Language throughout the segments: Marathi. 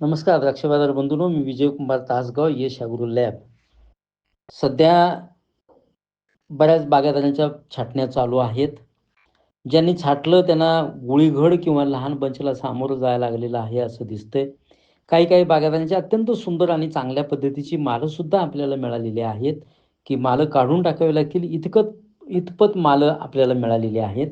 नमस्कार द्राक्ष बाजार बंधूनो मी विजय कुमार तासगाव यश अग्रो लॅब. सध्या बऱ्याच बागायतदारांच्या छाटण्या चालू आहेत. ज्यांनी छाटलं त्यांना गुळीघड किंवा लहान बंचला सामोरं जायला लागलेलं आहे असं दिसतंय. काही काही बागायतदारांची अत्यंत सुंदर आणि चांगल्या पद्धतीची मालं सुद्धा आपल्याला मिळालेली आहेत. की मालं काढून टाकावी लागतील इतकत इतपत मालं आपल्याला मिळालेली आहेत.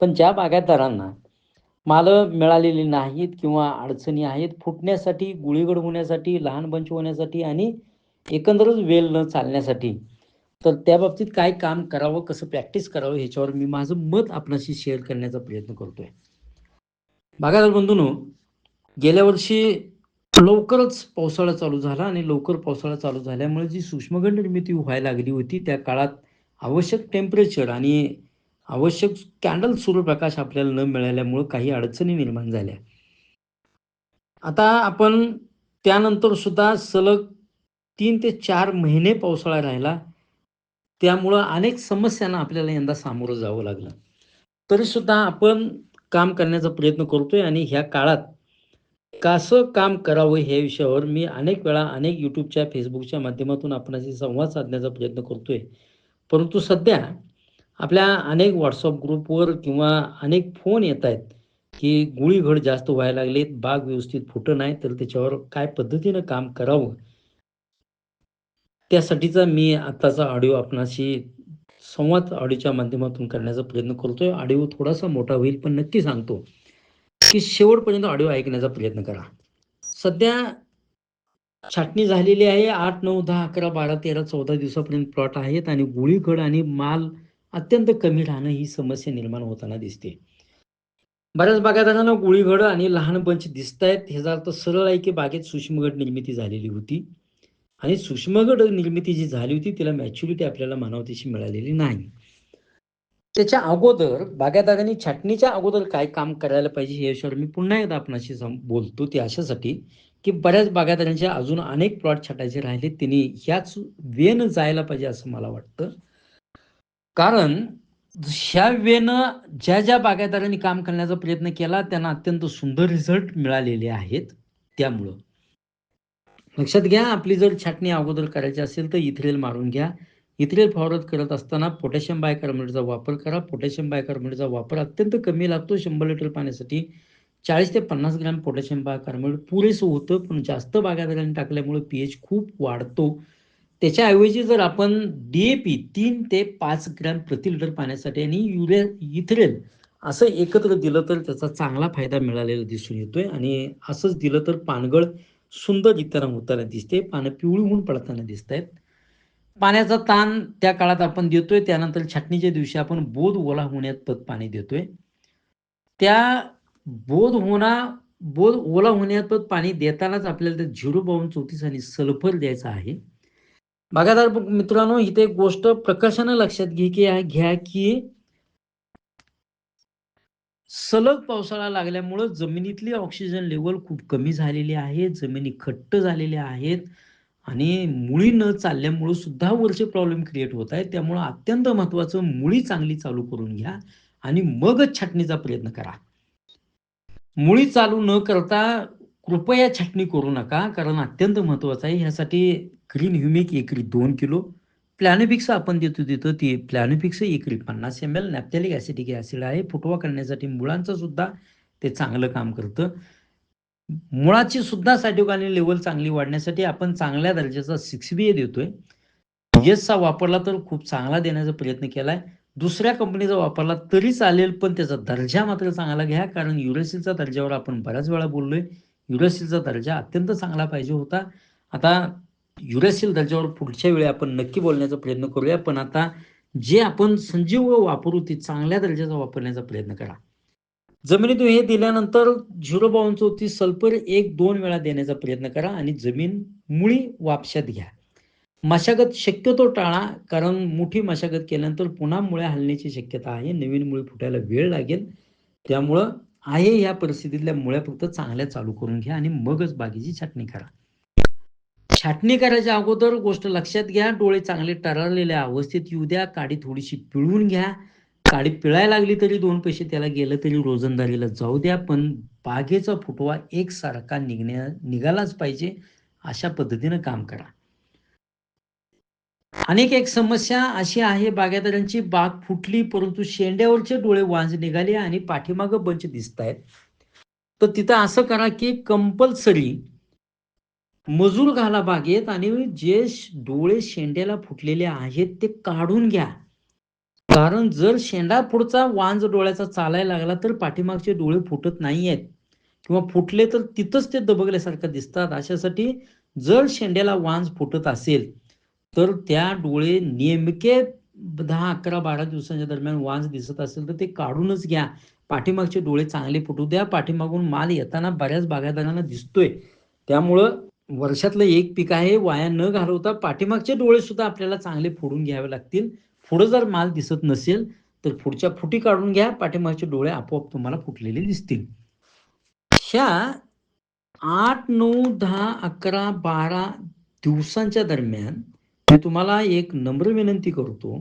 पण ज्या बागायतदारांना मालं मिळालेली नाहीत किंवा अडचणी आहेत फुटण्यासाठी गुळीगड होण्यासाठी लहान बंच होण्यासाठी आणि एकंदरच वेल न चालण्यासाठी. तर त्या बाबतीत काय काम करावं कसं प्रॅक्टिस करावं ह्याच्यावर मी माझं मत आपणाशी शेअर करण्याचा प्रयत्न करतोय. बागायदार बंधूनो गेल्या वर्षी लवकरच पावसाळा चालू झाला आणि लवकर पावसाळा चालू झाल्यामुळे जी सूक्ष्मगंड निर्मिती व्हायला लागली होती त्या काळात आवश्यक टेम्परेचर आणि आवश्यक कॅन्डल सूर्यप्रकाश आपल्याला न मिळाल्यामुळं काही अडचणी निर्माण झाल्या. आता आपण त्यानंतर सुद्धा सलग तीन ते चार महिने पावसाळा राहिला त्यामुळं अनेक समस्यांना आपल्याला यंदा सामोरं जावं लागलं. तरी सुद्धा आपण काम करण्याचा प्रयत्न करतोय आणि ह्या काळात कसं काम करावं ह्या विषयावर मी अनेक वेळा अनेक यूट्यूबच्या फेसबुकच्या माध्यमातून आपणाशी संवाद साधण्याचा प्रयत्न करतोय. परंतु सध्या आपल्या अनेक व्हॉट्सअप ग्रुपवर किंवा अनेक फोन येत आहेत की गुळीघड जास्त व्हायला लागलेत बाग व्यवस्थित फुटं नाही तर त्याच्यावर काय पद्धतीनं काम करावं? त्यासाठीचा मी आत्ताचा ऑडिओ आपणाशी संवाद ऑडिओच्या माध्यमातून करण्याचा प्रयत्न करतोय. ऑडिओ थोडासा मोठा होईल पण नक्की सांगतो की शेवटपर्यंत ऑडिओ ऐकण्याचा प्रयत्न करा. सध्या छाटणी झालेली आहे आठ नऊ दहा अकरा बारा तेरा चौदा दिवसापर्यंत प्लॉट आहेत आणि गुळीघड आणि माल अत्यंत कमी राहणं ही समस्या निर्माण होताना दिसते. बऱ्याच बागायतदारांना गुळीघड आणि लहान पंच दिसत आहेत ह्याचा अर्थ सरळ आहे की बागेत सूक्ष्मगड निर्मिती झालेली होती. आणि सूक्ष्मगड निर्मिती जी झाली होती तिला मॅच्युरिटी आपल्याला मानवतेशी मिळालेली नाही. त्याच्या अगोदर बागायतदारांनी छाटणीच्या अगोदर काय काम करायला पाहिजे हे याच्यावर मी पुन्हा एकदा आपणाशी बोलतो. ते अशासाठी की बऱ्याच बागायतदारांचे अजून अनेक प्लॉट छाटायचे राहिले. त्यांनी ह्याच वेन जायला पाहिजे असं मला वाटतं. कारण ह्या ज्या ज्या बागायतदारांनी काम करण्याचा प्रयत्न केला त्यांना अत्यंत सुंदर रिझल्ट मिळालेले आहेत त्यामुळं. लक्षात घ्या आपली जर छाटणी अगोदर करायची असेल तर इथरेल मारून घ्या. इथरेल फवारत करत असताना पोटॅशियम बायकार्बोनेटचा वापर करा. पोटॅशियम बायकार्बोनेटचा वापर अत्यंत कमी लागतो. शंभर लिटर पाण्यासाठी चाळीस ते पन्नास ग्रॅम पोटॅशियम बायकार्बोनेट पुरेसं होतं पण जास्त बागायतदारांनी टाकल्यामुळे पी एच खूप वाढतो. त्याच्याऐवजी जर आपण डी ए पी तीन ते पाच ग्रॅम प्रति लिटर पाण्यासाठी आणि युरिया इथरेल असं एकत्र दिलं तर त्याचा चांगला फायदा मिळालेला दिसून येतोय. आणि असंच दिलं तर पानगळ सुंदर इतर होताना दिसते. पानं पिवळी होऊन पडताना दिसत आहेत पाण्याचा ताण त्या काळात आपण देतोय. त्यानंतर छाटणीच्या दिवशी आपण बोध ओला होण्यात पत पाणी देतोय. त्या बोध होणा बोध ओला होण्यात पत पाणी देतानाच आपल्याला ते झिरो बावन्न चौतीस आणि सल्फर द्यायचं आहे. बागायदार मित्रांनो इथे एक गोष्ट प्रकर्षानं लक्षात घे की घ्या की सलग पावसाळा लागल्यामुळं जमिनीतली ऑक्सिजन लेवल खूप कमी झालेली आहे जमिनी खट्ट झालेल्या आहेत आणि मुळी न चालल्यामुळं सुद्धा वरचे प्रॉब्लेम क्रिएट होत आहेत. त्यामुळं अत्यंत महत्वाचं मुळी चांगली चालू करून घ्या आणि मगच छाटणीचा प्रयत्न करा. मुळी चालू न करता कृपया छाटणी करू नका कारण अत्यंत महत्वाचं आहे. ह्यासाठी ग्रीन ह्युमिक एकरी दोन किलो प्लॅनोपिक्स आपण देतो तिथं ती प्लॅनोपिक्स एकरी पन्नास M L naphthalic acidic acid आहे. फुटवा करण्यासाठी मुळांचं सुद्धा ते चांगलं काम करतं. मुळाची सुद्धा सायटोकायनिन लेवल चांगली वाढण्यासाठी आपण चांगल्या दर्जाचा सिक्स बी ए देतोय. येसचा वापरला तर खूप चांगला देण्याचा प्रयत्न केलाय. दुसऱ्या कंपनीचा वापरला तरी चालेल पण त्याचा दर्जा मात्र चांगला घ्या कारण युरेसिलचा दर्जावर आपण बऱ्याच वेळा बोललोय. युरेसिलचा दर्जा अत्यंत चांगला पाहिजे होता. आता युरेसिल दर्जावर पुढच्या वेळी आपण नक्की बोलण्याचा प्रयत्न करूया पण आता जे आपण संजीव वापरू ते चांगल्या दर्जाचा वापरण्याचा प्रयत्न करा. जमिनीतून हे दिल्यानंतर झिरो बावन चौतीस सल्फर एक दोन वेळा देण्याचा प्रयत्न करा आणि जमीन मुळी वापशात घ्या. मशागत शक्यतो टाळा कारण मोठी मशागत केल्यानंतर पुन्हा मुळ्या हलण्याची शक्यता आहे. नवीन मुळी फुटायला वेळ लागेल. त्यामुळं आहे या परिस्थितीतल्या मुळ्या फक्त चांगल्या चालू करून घ्या आणि मगच बागेची छाटणी करा. छाटणी करायच्या अगोदर गोष्ट लक्षात घ्या डोळे चांगले टरलेल्या अवस्थेत येऊ द्या काडी थोडीशी पिळवून घ्या. काडी पिळायला लागली तरी दोन पैसे त्याला गेलं तरी रोजंदारीला जाऊ द्या पण बागेचा फुटवा एकसारखा निघण्या निघालाच पाहिजे अशा पद्धतीनं काम करा. अनेक एक समस्या अशी आहे बागायतदारांची बाग फुटली परंतु शेंड्यावरचे डोळे वांज निघाले आणि पाठीमागं बंच दिसत आहेत. तर तिथं असं करा की कंपल्सरी मजूर घाला बागेत आणि जे डोळे शेंड्याला फुटलेले आहेत ते काढून घ्या. कारण जर शेंडा पुढचा वांज डोळ्याचा चालायला लागला तर पाठीमागचे डोळे फुटत नाही आहेत. किंवा फुटले तर तिथंच ते दबगल्यासारखं दिसतात. अशासाठी जर शेंड्याला वांज फुटत असेल तर त्या डोळे नेमके दहा अकरा बारा दिवसांच्या दरम्यान वांज दिसत असेल तर ते काढूनच घ्या. पाठीमागचे डोळे चांगले फुटू द्या. पाठीमागून माल येताना बऱ्याच बागायतदारांना दिसतोय. त्यामुळं वर्षातलं एक पीक आहे वाया न घालवता पाठीमागचे डोळे सुद्धा आपल्याला चांगले फोडून घ्यावे लागतील. पुढं जर माल दिसत नसेल तर पुढच्या फुटी काढून घ्या. पाठीमागचे डोळे आपोआप तुम्हाला फुटलेले दिसतील. ह्या आठ नऊ दहा अकरा बारा दिवसांच्या दरम्यान मी तुम्हाला एक नम्र विनंती करतो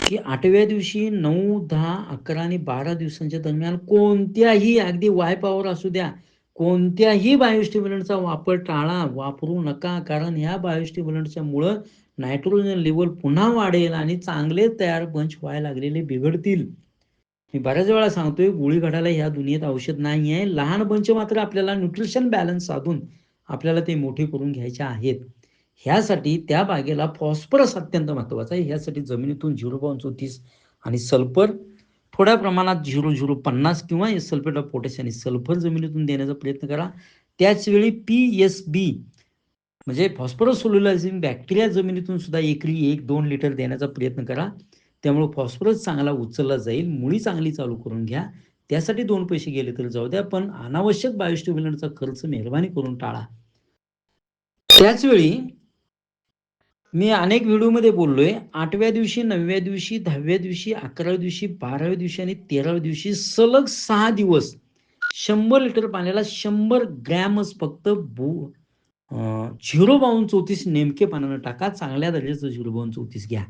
की आठव्या दिवशी नऊ दहा अकरा आणि बारा दिवसांच्या दरम्यान कोणत्याही अगदी वाय पॉवर असू द्या कोणत्याही बायोस्टिम्युलंटचा वापर टाळा वापरू नका कारण ह्या बायोस्टिम्युलंटच्या मुळं नायट्रोजन लेवल पुन्हा वाढेल आणि चांगले तयार बंच व्हायला लागलेले बिघडतील. मी बऱ्याच वेळा सांगतोय गोळी घडायला ह्या दुनियेत औषध नाही आहे लहान बंच मात्र आपल्याला न्यूट्रिशन बॅलन्स साधून आपल्याला ते मोठे करून घ्यायचे आहेत. ह्यासाठी त्या बागेला फॉस्फरस अत्यंत महत्त्वाचा आहे. ह्यासाठी जमिनीतून झिरो पॉईंट चौतीस आणि सल्फर थोड्या प्रमाणात झिरो झिरो पन्नास किंवा सल्फेट ऑफ पोटॅश आणि सल्फर जमिनीतून देण्याचा प्रयत्न करा. त्याचवेळी पी एस बी म्हणजे फॉस्फरस सोल्युलायझिंग बॅक्टेरिया जमिनीतून सुद्धा एकरी एक दोन लिटर देण्याचा प्रयत्न करा. त्यामुळे फॉस्फरस चांगला उचलला जाईल. मुळी चांगली चालू करून घ्या. त्यासाठी दोन पैसे गेले तर जाऊ द्या पण अनावश्यक बायोस्टिम्युलंटचा खर्च मेहरबानी करून टाळा. त्याचवेळी मी अनेक व्हिडिओमध्ये बोललोय आठव्या दिवशी नवव्या दिवशी दहाव्या दिवशी अकराव्या दिवशी बाराव्या दिवशी आणि तेराव्या दिवशी सलग सहा दिवस शंभर लिटर पाण्याला शंभर ग्रॅमच फक्त बो झिरो बावन्न चौतीस नेमके पाण्यानं टाका चांगल्या दर्जाचं झिरो बावन्न चौतीस घ्या.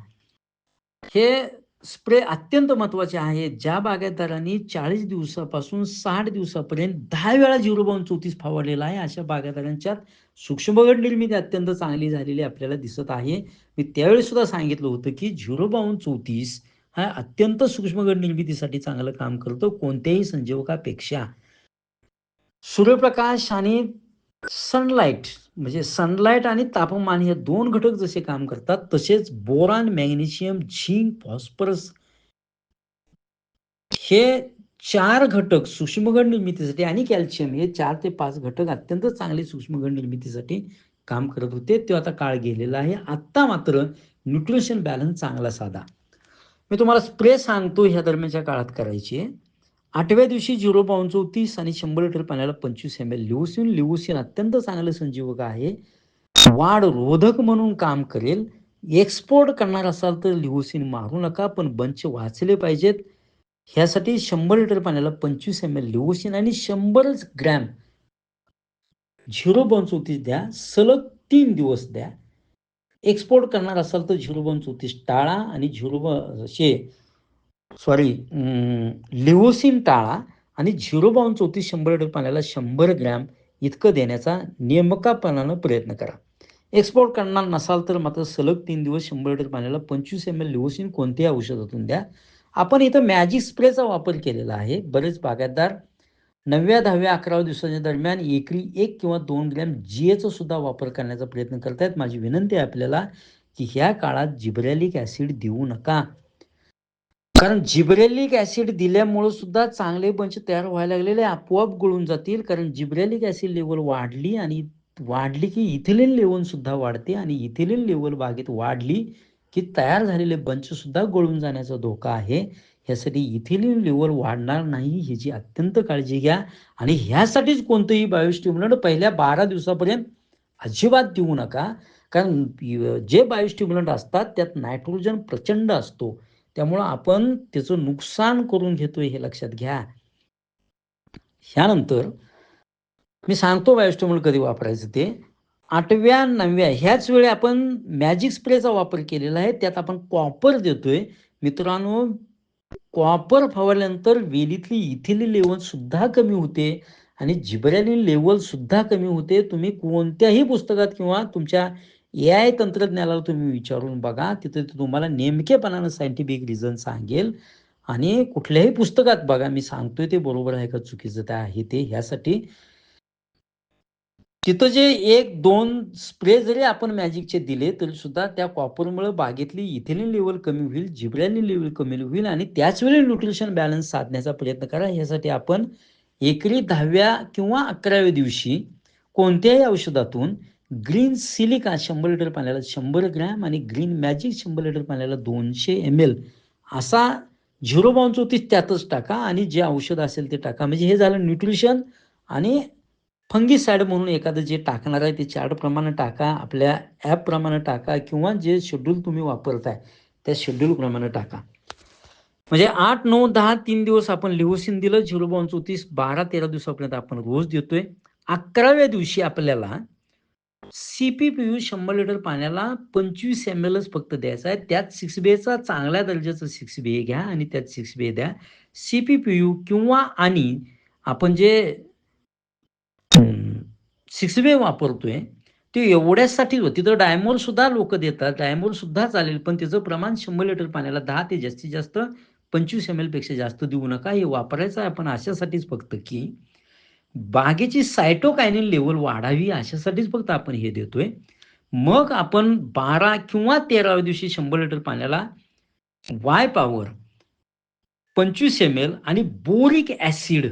हे स्प्रे अत्यंत महत्त्वाचे आहे. ज्या बागायतदारांनी चाळीस दिवसापासून साठ दिवसापर्यंत दहा वेळा झिरो बावन्न चौतीस फवारलेला आहे अशा बागायतदारांच्यात सूक्ष्मगड निर्मिती अत्यंत चांगली झालेली आपल्याला दिसत आहे. मी त्यावेळी सुद्धा सांगितलं होतं की झिरो बावन्न चौतीस हा अत्यंत सूक्ष्मगड निर्मितीसाठी चांगलं काम करतो कोणत्याही संजीवकापेक्षा. सूर्यप्रकाश आणि सनलाईट म्हणजे सनलाईट आणि तापमान हे दोन घटक जसे काम करतात तसेच बोरान मॅग्नेशियम झिंक फॉस्फरस हे चार घटक सूक्ष्मगड निर्मितीसाठी आणि कॅल्शियम हे चार ते पाच घटक अत्यंत चांगले सूक्ष्मगड निर्मितीसाठी काम करत होते. ते आता काळ गेलेला आहे. आत्ता मात्र न्यूट्रिशन बॅलन्स चांगला साधा. मी तुम्हाला स्प्रे सांगतो ह्या दरम्यानच्या काळात करायची आठव्या दिवशी झिरो पाऊन चौतीस आणि शंभर लिटर पाण्याला पंचवीस एम एल लिओसिन. लिओसिन अत्यंत चांगलं संजीवक आहे. वाढ रोधक म्हणून काम करेल. एक्सपोर्ट करणार असाल तर लिओसिन मारू नका पण बंच वाचले पाहिजेत. ह्यासाठी शंभर लिटर पाण्याला पंचवीस एम एल लिओसिन आणि शंभरच ग्रॅम झिरो बॉन चौतीस द्या. सलग तीन दिवस द्या. एक्सपोर्ट करणार असाल तर झिरो बॉन चौतीस टाळा आणि झिरो ब शे सॉरी लिओसिन टाळा आणि झिरो बावन्न चौतीस शंभर लिटर पाण्याला शंभर ग्रॅम इतकं देण्याचा नियमकापणानं प्रयत्न करा. एक्सपोर्ट करणार नसाल तर मात्र सलग तीन दिवस शंभर लिटर पाण्याला पंचवीस एम एल लिओसिन कोणत्याही औषधातून द्या. आपण इथं मॅजिक स्प्रेचा वापर केलेला आहे. बरेच बागायतदार नवव्या दहाव्या अकराव्या दिवसाच्या दरम्यान एकरी एक किंवा दोन ग्रॅम जीएचा सुद्धा वापर करण्याचा प्रयत्न करतायत. माझी विनंती आहे आपल्याला की ह्या काळात जिब्रॅलिक ॲसिड देऊ नका. कारण जिब्रेलिक ॲसिड दिल्यामुळं सुद्धा चांगले बंच तयार व्हायला लागलेले आपोआप गळून जातील. कारण जिब्रेलिक ॲसिड लेवल वाढली आणि वाढली की इथिलिन लेवल सुद्धा वाढते आणि इथिलिन लेवल बागेत वाढली की तयार झालेले बंच सुद्धा गळून जाण्याचा धोका आहे. ह्यासाठी इथिलिन लेवल वाढणार नाही ह्याची अत्यंत काळजी घ्या. आणि ह्यासाठीच कोणतंही बायोस्टिम्युलंट पहिल्या बारा दिवसापर्यंत अजिबात देऊ नका. कारण जे बायोस्टिम्युलंट असतात त्यात नायट्रोजन प्रचंड असतो. त्यामुळं आपण त्याचं नुकसान करून घेतोय हे लक्षात घ्या. ह्यानंतर मी सांगतो बायोस्टिम्युल कधी वापरायचं ते. आठव्या नवव्या ह्याच वेळी आपण मॅजिक स्प्रेचा वापर केलेला आहे. त्यात आपण कॉपर देतोय. मित्रांनो कॉपर फवारल्यानंतर वेलीतली इथिली लेवल सुद्धा कमी होते आणि जिबऱ्याली लेवल सुद्धा कमी होते. तुम्ही कोणत्याही पुस्तकात किंवा तुमच्या ए आय तंत्रज्ञाला तुम्ही विचारून बघा तिथे ते तुम्हाला नेमकेपणानं सायंटिफिक रिझन सांगेल आणि कुठल्याही पुस्तकात बघा मी सांगतोय ते बरोबर आहे का चुकीचं ते आहे ते ह्यासाठी. तिथं जे एक दोन स्प्रे जरी आपण मॅजिकचे दिले तरी सुद्धा त्या कॉपरमुळे बागेतली इथेलिन लेवल कमी होईल जिब्रॅलिन लेवल कमी होईल आणि त्याच वेळी न्यूट्रिशन बॅलन्स साधण्याचा प्रयत्न करा. यासाठी आपण एकरी दहाव्या किंवा अकराव्या दिवशी कोणत्याही औषधातून ग्रीन सिलिका शंभर लिटर पाण्याला शंभर ग्रॅम आणि ग्रीन मॅजिक शंभर लिटर पाण्याला दोनशे एम एल असा झिरो बाउन चौतीस त्यातच टाका आणि जे औषध असेल ते टाका. म्हणजे हे झालं न्यूट्रिशन आणि फंगीसाईड म्हणून एखादं जे टाकणार आहे ते चार्टप्रमाणे टाका आपल्या ॲपप्रमाणे टाका किंवा जे शेड्यूल तुम्ही वापरताय त्या शेड्यूलप्रमाणे टाका. म्हणजे आठ नऊ दहा तीन दिवस आपण लिओसिन दिलं झिरो बावन चौतीस बारा तेरा दिवसापर्यंत आपण रोज देतोय. अकराव्या दिवशी आपल्याला सीपी पी यू शंभर लिटर पाण्याला पंचवीस एम एलच फक्त द्यायचा आहे. त्यात सिक्स बेचा चांगल्या दर्जाचं सिक्स बे घ्या आणि त्यात सिक्स बे द्या. सीपी पी यू किंवा आणि आपण जे सिक्स वे वापरतोय ते एवढ्यासाठी होती. तर डायमोल सुद्धा लोक देतात. डायमोल सुद्धा चालेल पण त्याचं प्रमाण शंभर लिटर पाण्याला दहा ते जास्तीत जास्त पंचवीस एम एलपेक्षा जास्त देऊ नका. हे वापरायचं आहे आपण अशासाठीच फक्त की बागेची सायटोकायनिन लेवल वाढावी अशासाठीच फक्त आपण हे देतोय. मग आपण बारा किंवा तेराव्या दिवशी शंभर लिटर पाण्याला वाय पॉवर पंचवीस एम एल आणि बोरिक ॲसिड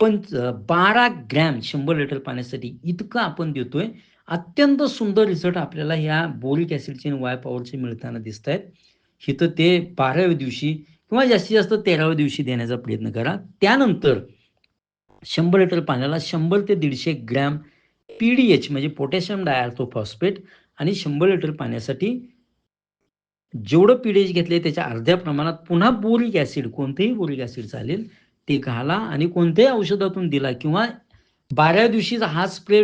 पंच बारा ग्रॅम शंभर लिटर पाण्यासाठी इतकं आपण देतोय. अत्यंत सुंदर रिझल्ट आपल्याला ह्या बोरिक ॲसिडचे आणि वाय पॉवरचे मिळताना दिसत आहेत हिथं ते बाराव्या दिवशी किंवा जास्तीत जास्त तेराव्या दिवशी देण्याचा प्रयत्न करा. त्यानंतर शंभर लिटर पाण्याला शंभर ते दीडशे ग्रॅम पी डी एच म्हणजे पोटॅशियम डायआर्थोफॉस्फेट आणि शंभर लिटर पाण्यासाठी जेवढं पी डी एच घेतले त्याच्या अर्ध्या प्रमाणात पुन्हा बोरिक ॲसिड कोणतेही बोरिक ॲसिड चालेल ते घाला आणि कोणत्याही औषधातून दिला किंवा बाराव्या दिवशीचा हा स्प्रे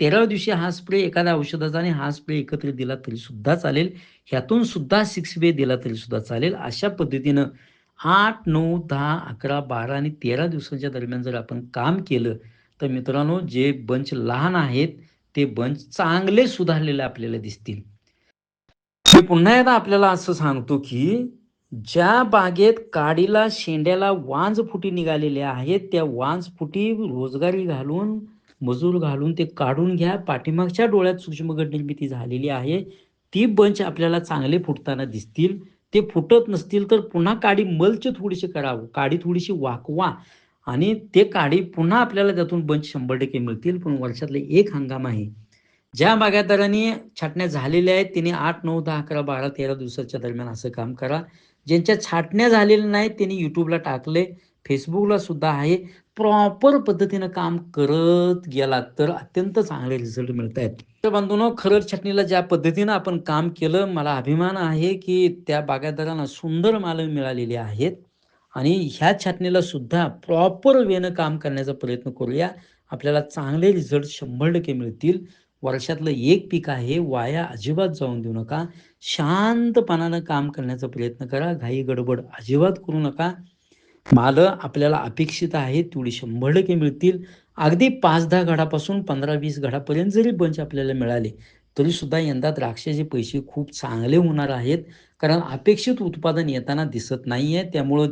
तेराव्या दिवशी हा स्प्रे एखाद्या औषधाचा आणि हा स्प्रे एकत्रित दिला तरी सुद्धा चालेल. ह्यातून सुद्धा सिक्स वे दिला तरी सुद्धा चालेल. अशा पद्धतीनं आठ नऊ दहा अकरा बारा आणि तेरा दिवसांच्या दरम्यान जर आपण काम केलं तर मित्रांनो जे बंच लहान आहेत ते बंच चांगले सुधारलेले आपल्याला दिसतील. मी पुन्हा एकदा आपल्याला असं सांगतो की ज्या बागेत काडीला शेंड्याला वांज फुटी निघालेल्या आहेत त्या वांज फुटी रोजगारी घालून मजूर घालून ते काढून घ्या. पाठीमागच्या डोळ्यात सूक्ष्मगट निर्मिती झालेली आहे. ती बंच आपल्याला चांगले फुटताना दिसतील. ते फुटत नसतील तर पुन्हा काडी मल्च थोडीशी करावं. काडी थोडीशी वाकवा आणि ते काडी पुन्हा आपल्याला त्यातून बंच शंभर टक्के मिळतील. पण वर्षातले एक हंगाम आहे. ज्या बागायतदारांनी छाटण्या झालेल्या आहेत त्यांनी आठ नऊ दहा अकरा बारा तेरा दिवसाच्या दरम्यान असं काम करा. ज्यांच्या छाटण्या झालेल्या नाहीत त्यांनी युट्यूबला टाकले. फेसबुकला सुद्धा आहे. प्रॉपर पद्धतीनं काम करत गेलात तर अत्यंत चांगले रिझल्ट मिळत आहेत तर बांधून खरड छाटणीला ज्या पद्धतीनं आपण काम केलं मला अभिमान आहे की त्या बागायतदारांना सुंदर माल मिळालेली आहेत. आणि ह्या छाटणीला सुद्धा प्रॉपर वेनं काम करण्याचा प्रयत्न करूया. आपल्याला चांगले रिझल्ट शंभर टक्के मिळतील. वर्षातलं एक पीक आहे वाया अजिबात जाऊन देऊ नका. शांतपणानं काम करण्याचा प्रयत्न करा. घाई गडबड अजिबात करू नका. माल आपल्याला अपेक्षित आहे तेवढी शंभर टक्के मिळतील. अगदी पाच दहा घडापासून पंधरा वीस घडापर्यंत जरी बंच आपल्याला मिळाले तरी सुद्धा यंदा द्राक्षाचे पैसे खूप चांगले होणार आहेत. कारण अपेक्षित उत्पादन येताना दिसत नाही आहे त्यामुळं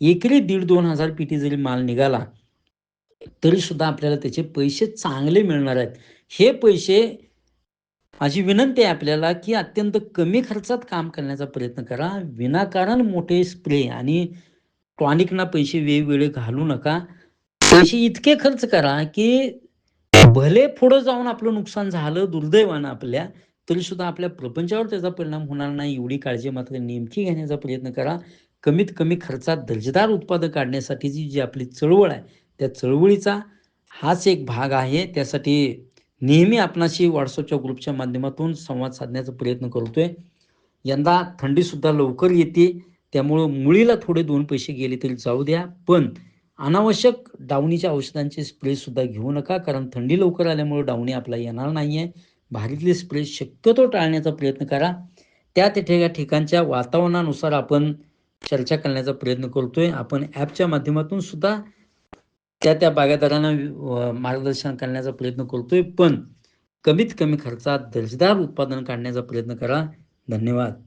एकरी दीड दोन हजार पिटी जरी माल निघाला तरी सुद्धा आपल्याला त्याचे पैसे चांगले मिळणार आहेत. हे पैसे माझी विनंती आहे आपल्याला की अत्यंत कमी खर्चात काम करण्याचा प्रयत्न करा. विनाकारण मोठे स्प्रे आणि टॉनिकना पैसे वेगवेगळे घालू नका. पैसे इतके खर्च करा की भले पुढं जाऊन आपलं नुकसान झालं दुर्दैवानं आपल्या तरी सुद्धा आपल्या प्रपंचावर त्याचा परिणाम होणार नाही. एवढी काळजी मात्र नेमकी घेण्याचा प्रयत्न करा. कमीत कमी खर्चात दर्जेदार उत्पादन काढण्यासाठीची जी आपली चळवळ आहे त्या चळवळीचा हाच एक भाग आहे. त्यासाठी नेहमी आपणाशी व्हॉट्सअपच्या ग्रुपच्या माध्यमातून संवाद साधण्याचा प्रयत्न करतोय. यंदा थंडीसुद्धा लवकर येते. त्यामुळं मुळीला थोडे दोन पैसे गेले तरी जाऊ द्या. पण अनावश्यक डावणीच्या औषधांचे स्प्रेसुद्धा घेऊ नका कारण थंडी लवकर आल्यामुळे डावणी आपला येणार नाही आहे भारीतले स्प्रे शक्यतो टाळण्याचा प्रयत्न करा. त्या त्या ठिकाणच्या वातावरणानुसार आपण चर्चा करण्याचा प्रयत्न करतोय. आपण ॲपच्या माध्यमातून सुद्धा त्या त्या बागायतदारांना मार्गदर्शन करण्याचा प्रयत्न करतोय. पण कमीत कमी खर्चात दर्जेदार उत्पादन काढण्याचा प्रयत्न करा. धन्यवाद.